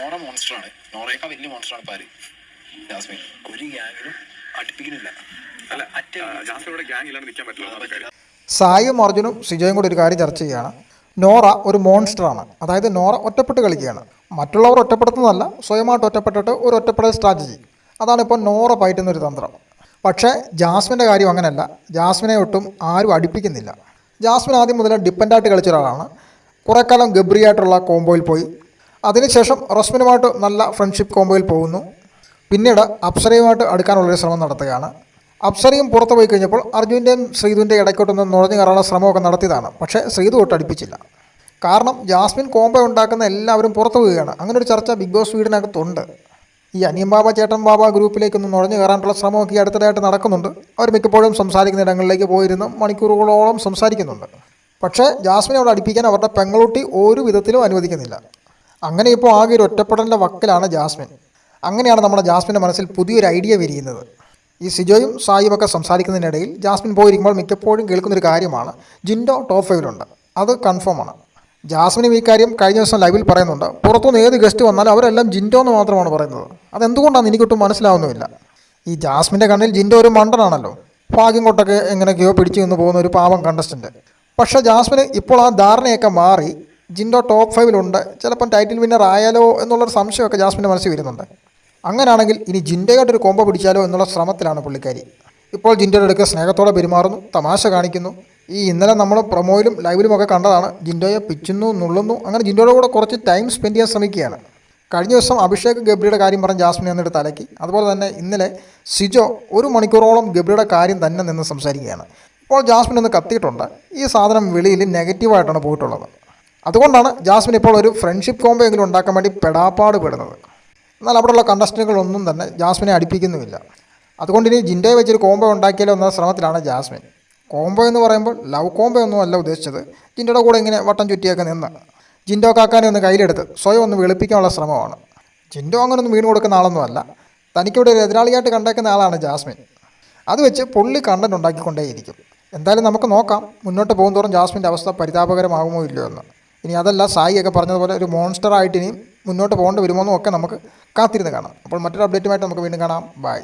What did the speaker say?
നോറ മോൺസ്റ്ററാണ് നോറയേക്കാൾ വലിയ മോൺസ്റ്ററാണ് പാര് ജാസ്മിൻ. ഒരു ഗ്യാങ്ങിലും അടുപ്പിക്കുന്നില്ല അല്ല അറ്റ ജാസ്മിനോട് ഗ്യാങ് ഇല്ലാണ്ട് നിൽക്കാൻ പറ്റില്ല. സായും അർജുനും സിജോയും കൂടി ഒരു കാര്യം ചർച്ച ചെയ്യുകയാണ് നോറ ഒരു മോൺസ്റ്ററാണ് അതായത് നോറ ഒറ്റപ്പെട്ട് കളിക്കുകയാണ്. മറ്റുള്ളവർ ഒറ്റപ്പെടുത്തുന്നതല്ല സ്വയമായിട്ട് ഒറ്റപ്പെട്ടിട്ട് ഒരു ഒറ്റപ്പെടൽ സ്ട്രാറ്റജി അതാണ് ഇപ്പോൾ നോറ പയറ്റുന്ന ഒരു തന്ത്രം. പക്ഷേ ജാസ്മിന്റെ കാര്യം അങ്ങനെയല്ല. ജാസ്മിനെ ഒട്ടും ആരും അടുപ്പിക്കുന്നില്ല. ജാസ്മിൻ ആദ്യം മുതലേ ഡിപ്പെൻഡായിട്ട് കളിച്ച ഒരാളാണ്. കുറേക്കാലം കാലം ഗബ്രിയായിട്ടുള്ള കോംബോയിൽ പോയി. അതിനുശേഷം റസ്മിനുമായിട്ട് നല്ല ഫ്രണ്ട്ഷിപ്പ് കോംബോയിൽ പോകുന്നു. പിന്നീട് അപ്സരയുമായിട്ട് അടുക്കാനുള്ളൊരു ശ്രമം നടത്തുകയാണ്. അപ്സരയും പുറത്ത് പോയി കഴിഞ്ഞപ്പോൾ അർജുന്റെയും ശ്രീധുവിന്റെയും ഇടയ്ക്കോട്ടൊന്ന് നുഴഞ്ഞു കയറാനുള്ള ശ്രമമൊക്കെ നടത്തിയതാണ്. പക്ഷേ ശ്രീധു ഒട്ട് അടുപ്പിച്ചില്ല. കാരണം ജാസ്മിൻ കോംബോ ഉണ്ടാക്കുന്ന എല്ലാവരും പുറത്തു പോവുകയാണ്. അങ്ങനെ ചർച്ച ബിഗ് ബോസ് വീടിനകത്തുണ്ട്. ഈ അനിയം ബാബ ചേട്ടൻ ബാബ ഗ്രൂപ്പിലേക്കൊന്ന് നുഴഞ്ഞു കയറാനുള്ള ശ്രമമൊക്കെ ഈ അടുത്തിടെയായിട്ട് നടക്കുന്നുണ്ട്. അവർ മിക്കപ്പോഴും സംസാരിക്കുന്ന ഇടങ്ങളിലേക്ക് പോയിരുന്നു മണിക്കൂറുകളോളം സംസാരിക്കുന്നുണ്ട്. പക്ഷേ ജാസ്മിനെ അവിടെ അടുപ്പിക്കാൻ അവരുടെ പെങ്ങളുട്ടി ഒരു വിധത്തിലും അനുവദിക്കുന്നില്ല. അങ്ങനെ ഇപ്പോൾ ആകെ ഒരു ഒറ്റപ്പെടലിന്റെ വക്കലാണ് ജാസ്മിൻ. അങ്ങനെയാണ് നമ്മുടെ ജാസ്മിന്റെ മനസ്സിൽ പുതിയൊരു ഐഡിയ വിരിയുന്നത്. ഈ സിജോയും സായിയും ഒക്കെ സംസാരിക്കുന്നതിനിടയിൽ ജാസ്മിൻ പോയിരിക്കുമ്പോൾ മിക്കപ്പോഴും കേൾക്കുന്നൊരു കാര്യമാണ്. ജിൻഡോ ടോപ്പ് ഫൈവിലുണ്ട്. അത് കൺഫേമാണ്. ജാസ്മിനും ഈ കാര്യം കഴിഞ്ഞ ദിവസം ലൈവിൽ പറയുന്നുണ്ട്. പുറത്തുനിന്ന് ഏത് ഗസ്റ്റ് വന്നാലും അവരെല്ലാം ജിൻഡോ എന്ന് മാത്രമാണ് പറയുന്നത്. അതെന്തുകൊണ്ടാണ് എനിക്കൊട്ടും മനസ്സിലാവുന്നുമില്ല. ഈ ജാസ്മിന്റെ കണ്ണിൽ ജിൻഡോ ഒരു മണ്ടനാണല്ലോ. ഭാഗ്യം കൊട്ടൊക്കെ എങ്ങനെയൊക്കെയോ പിടിച്ചു നിന്ന് പോകുന്ന ഒരു പാവം കണ്ടസ്റ്റന്റ് പക്ഷേ ജാസ്മിന് ഇപ്പോൾ ആ ധാരണയൊക്കെ മാറി ജിൻഡോ ടോപ്പ് ഫൈവിലുണ്ട് ചിലപ്പം ടൈറ്റിൽ വിന്നർ ആയാലോ എന്നുള്ളൊരു സംശയമൊക്കെ ജാസ്മിന്റെ മനസ്സിൽ വരുന്നുണ്ട്. അങ്ങനെയാണെങ്കിൽ ഇനി ജിൻഡയായിട്ടൊരു കോമ്പോ പിടിച്ചാലോ എന്നുള്ള ശ്രമത്തിലാണ് പുള്ളിക്കാരി. ഇപ്പോൾ ജിൻഡോയുടെ അടുക്ക് സ്നേഹത്തോടെ പെരുമാറുന്നു തമാശ കാണിക്കുന്നു. ഈ ഇന്നലെ നമ്മൾ പ്രൊമോയിലും ലൈവിലും ഒക്കെ കണ്ടതാണ് ജിൻഡോയെ പിച്ചുന്നു നുള്ളുന്നു. അങ്ങനെ ജിൻഡോയുടെ കൂടെ കുറച്ച് ടൈം സ്പെൻഡ് ചെയ്യാൻ ശ്രമിക്കുകയാണ്. കഴിഞ്ഞ ദിവസം അഭിഷേക് ഗബ്രിയുടെ കാര്യം പറഞ്ഞ് ജാസ്മിൻ എന്നിട്ട് തലക്കി അതുപോലെ തന്നെ ഇന്നലെ സിജോ ഒരു മണിക്കൂറോളം ഗബ്രിയുടെ കാര്യം തന്നെ നിന്ന് സംസാരിക്കുകയാണ്. ഇപ്പോൾ ജാസ്മിൻ ഒന്ന് കത്തിയിട്ടുണ്ട്. ഈ സാധനം വെളിയിൽ നെഗറ്റീവായിട്ടാണ് പോയിട്ടുള്ളത്. അതുകൊണ്ടാണ് ജാസ്മിൻ ഇപ്പോൾ ഒരു ഫ്രണ്ട്ഷിപ്പ് കോംബോ എങ്കിലും ഉണ്ടാക്കാൻ വേണ്ടി പെടാപ്പാട് പെടുന്നത്. എന്നാൽ അവിടെയുള്ള കണ്ടസ്റ്റന്റുകളൊന്നും തന്നെ ജാസ്മിനെ അടുപ്പിക്കുന്നുമില്ല. അതുകൊണ്ട് ഇനി ജിൻഡയെ വെച്ചൊരു കോംബോ ഉണ്ടാക്കിയാലോ എന്ന ശ്രമത്തിലാണ് ജാസ്മിൻ. കോംബോ എന്ന് പറയുമ്പോൾ ലവ് കോംബോ ഒന്നും അല്ല ഉദ്ദേശിച്ചത്. ജിൻഡയുടെ കൂടെ ഇങ്ങനെ വട്ടം ചുറ്റിയൊക്കെ നിന്ന് ജിൻഡോ കാക്കാനെ ഒന്ന് കയ്യിലെടുത്ത് സ്വയം ഒന്ന് വെളുപ്പിക്കാനുള്ള ശ്രമമാണ്. ജിൻഡോ അങ്ങനെ ഒന്നും വീണ് കൊടുക്കുന്ന ആളൊന്നും അല്ല. തനിക്കിവിടെ ഒരു എതിരാളിയായിട്ട് കണ്ടേക്കുന്ന ആളാണ് ജാസ്മിൻ. അത് വെച്ച് പുള്ളി കണ്ടന്റ് ഉണ്ടാക്കിക്കൊണ്ടേയിരിക്കും. എന്തായാലും നമുക്ക് നോക്കാം മുന്നോട്ട് പോകുന്തോറും ജാസ്മിന്റെ അവസ്ഥ പരിതാപകരമാകുമോ ഇല്ലയോ എന്ന്. ഇനി അതല്ല സായിയൊക്കെ പറഞ്ഞതുപോലെ ഒരു മോൺസ്റ്ററായിട്ട് ഇനി മുന്നോട്ട് പോകേണ്ടി വരുമോ എന്നൊക്കെ നമുക്ക് കാത്തിരുന്ന് കാണാം. അപ്പോൾ മറ്റൊരു അപ്ഡേറ്റുമായിട്ട് നമുക്ക് വീണ്ടും കാണാം. ബൈ